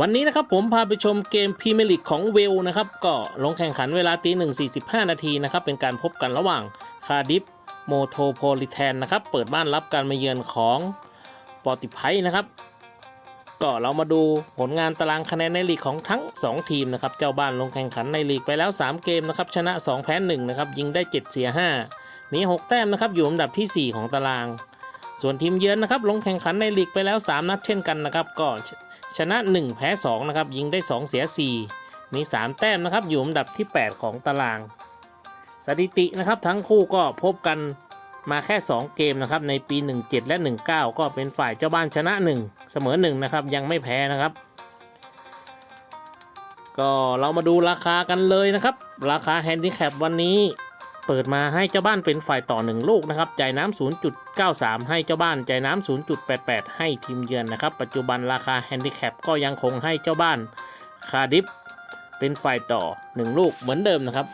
วันนี้นะครับผมพาไปชมเกมพรีเมียร์ลีกของเวลนะครับก็ลงแข่งขันเวลาตีหนึ่งสี่สิบห้านาทีนะครับเป็นการพบกันระหว่างคาดิฟโมโทโพลิแทนนะครับเปิดบ้านรับการมาเยือนของปอติไพนะครับก็เรามาดูผลงานตารางคะแนนในลีกของทั้ง 2 ทีมนะครับเจ้าบ้านลงแข่งขันในลีกไปแล้ว 3 เกมนะครับชนะ 2 แพ้1นะครับยิงได้ 7 เสีย 5 มี 6 แต้มนะครับอยู่อันดับทีสี่4 ของตาราง ส่วนทีมเยือนนะครับลงแข่งขันในลีกไปแล้ว 3 นัดเช่นกันนะครับก็ ชนะ 1 แพ้ 2 นะครับ ยิงได้ 2 เสีย 4 มี 3 แต้มนะครับ อยู่อันดับที่ 8 ของตาราง สถิตินะครับทั้งคู่ก็พบกันมาแค่ 2 เกมนะครับ ในปี 17 และ 19 ก็เป็นฝ่ายเจ้าบ้านชนะ 1 เสมอ 1 นะครับ ยังไม่แพ้นะครับ ก็เรามาดูราคากันเลยนะครับ ราคาแฮนดิแคปวันนี้ เปิดมาให้เจ้าบ้านเป็นฝ่ายต่อ 1 ลูกนะครับจ่ายน้ำ0.93 ให้เจ้าบ้านจ่ายน้ำ0.88 ให้ทีมเยือนนะครับ ปัจจุบันราคาแฮนดิแคปก็ยังคงให้เจ้าบ้านคาดิฟเป็นฝ่ายต่อ 1 ลูกเหมือนเดิมนะครับ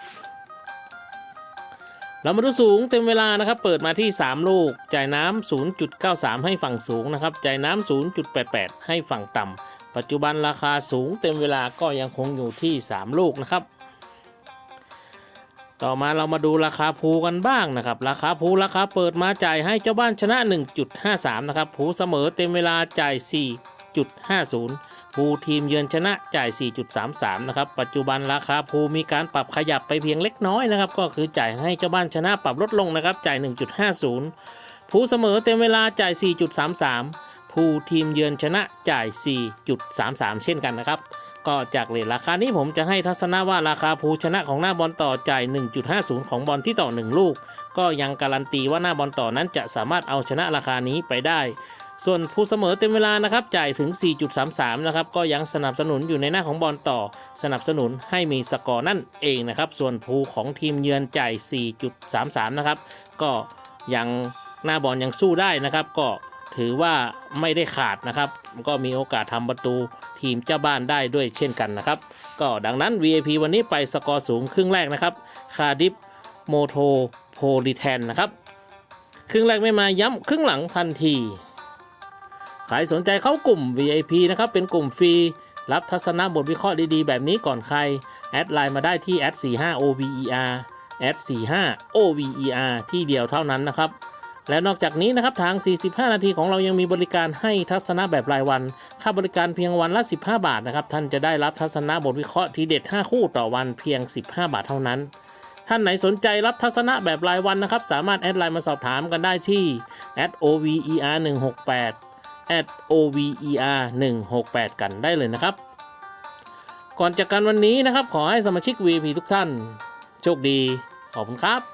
เรามาดูสูงเต็มเวลานะครับ เปิดมาที่ 3 ลูก จ่ายน้ำ0.93 ให้ฝั่งสูงนะครับ จ่ายน้ำ0.88 ให้ฝั่งต่ำปัจจุบันราคาสูงเต็มเวลาก็ยังคงอยู่ที่ 3 ลูกนะครับ ต่อมาเรามาดูราคาภูกันบ้างนะครับ ราคาภูราคาเปิดมาจ่ายให้เจ้าบ้านชนะ 1.53 นะครับภูเสมอเต็มเวลาจ่าย 4.50 ภูทีมเยือนชนะจ่าย 4.33 นะครับ ปัจจุบันราคาภูมีการปรับขยับไปเพียงเล็กน้อยนะครับ ก็คือจ่ายให้เจ้าบ้านชนะปรับลดลงนะครับ จ่าย 1.50 ภูเสมอเต็มเวลาจ่าย 4.33 ภูทีมเยือนชนะจ่าย 4.33 เช่นกันนะครับ ก็จากเลทราคานี้ผมจะให้ทัศนะว่าราคาภูชนะของหน้าบอลต่อจ่าย 1.50 ของบอลที่ต่อ 1 ลูก ก็ยังการันตีว่าหน้าบอลต่อนั้นจะสามารถเอาชนะราคานี้ไปได้ ส่วนภูเสมอเต็มเวลานะครับจ่ายถึง 4.33 นะครับก็ยังสนับสนุนอยู่ในหน้าของบอลต่อ สนับสนุนให้มีสกอร์นั่นเองนะครับส่วนภูของทีมเยือนจ่าย 4.33 นะครับก็ยังหน้าบอลยังสู้ได้นะครับ ก็ถือว่าไม่ได้ขาดนะครับ ก็มีโอกาสทำประตู ทีมเจ้าบ้านได้ด้วยเช่นกันนะครับ ก็ดังนั้น VIP วันนี้ไปสกอร์สูงครึ่งแรกนะครับคาดิฟโมโทโพลิแทนนะครับ ครึ่งแรกไม่มาย้ำครึ่งหลังทันทีใครสนใจเข้ากลุ่ม VIP นะครับเป็นกลุ่มฟรีรับทัศนะบทวิเคราะห์ดีๆ แบบนี้ก่อนใคร แอดไลน์มาได้ที่แอด45 OVER แอด45 OVER ที่เดียวเท่านั้นนะครับ และนอกจากนี้นะครับทาง 45 นาทีของเรายังมีบริการให้ทัศนะแบบรายวัน ค่าบริการเพียงวันละ 15 บาทนะครับ ท่านจะได้รับทัศนะบทวิเคราะห์ทีเด็ด 5 คู่ต่อวันเพียง 15 บาทเท่านั้น ท่านไหนสนใจรับทัศนะแบบรายวันนะครับ สามารถแอดไลน์มาสอบถามกันได้ที่ @over 168 @over 168 กันได้เลยนะครับ ก่อนจากกันวันนี้นะครับ ขอให้สมาชิก VIP ทุกท่าน โชคดี ขอบคุณครับ